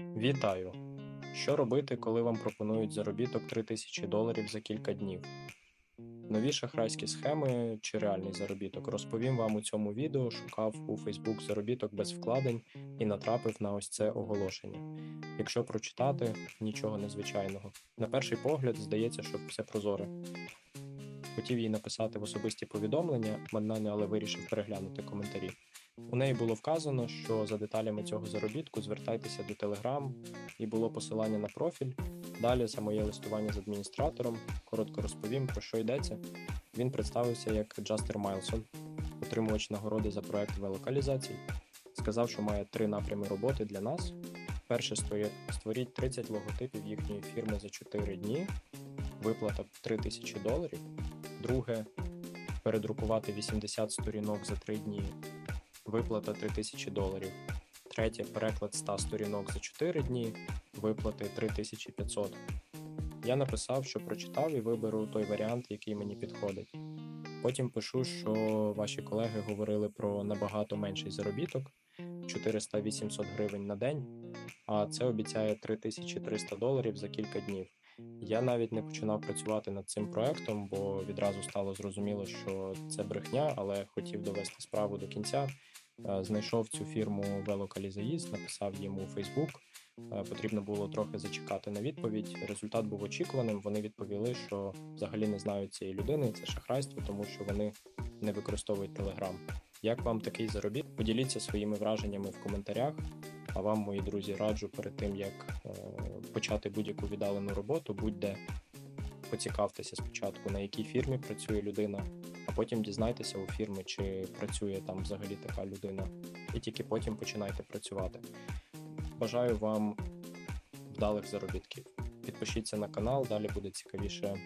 Вітаю! Що робити, коли вам пропонують заробіток 3000 доларів за кілька днів? Нові шахрайські схеми чи реальний заробіток розповім вам у цьому відео. Шукав у Facebook заробіток без вкладень і натрапив на ось це оголошення. Якщо прочитати, нічого незвичайного. На перший погляд здається, що все прозоре. Хотів їй написати в особисті повідомлення, але вирішив переглянути коментарі. У неї було вказано, що за деталями цього заробітку звертайтеся до Telegram, і було посилання на профіль. Далі за моє листування з адміністратором коротко розповім, про що йдеться. Він представився як Джастер Майлсон, отримувач нагороди за проект велокалізацій. Сказав, що має три напрями роботи для нас. Перше створіть 30 логотипів їхньої фірми за 4 дні, виплата 3000 доларів. Друге передрукувати 80 сторінок за 3 дні, виплата 3000 доларів. Третє переклад 100 сторінок за 4 дні, виплати 3500. Я написав, що прочитав і виберу той варіант, який мені підходить. Потім пишу, що ваші колеги говорили про набагато менший заробіток 400-800 гривень на день, а це обіцяє 3300 доларів за кілька днів. Я навіть не починав працювати над цим проектом, бо відразу стало зрозуміло, що це брехня, але хотів довести справу до кінця. Е, Знайшов цю фірму Велокалізаїст, написав їм у Фейсбук. Е, Потрібно було трохи зачекати на відповідь. Результат був очікуваним. Вони відповіли, що взагалі не знають цієї людини. Це шахрайство, тому що вони не використовують Телеграм. Як вам такий заробіт? Поділіться своїми враженнями в коментарях. А вам, мої друзі, раджу перед тим як е, почати будь-яку віддалену роботу, будь-де поцікавтеся спочатку, на якій фірмі працює людина, потім дізнайтеся у фірми, чи працює там взагалі така людина, і тільки потім починайте працювати. Бажаю вам вдалих заробітків. Підпишіться на канал, далі буде цікавіше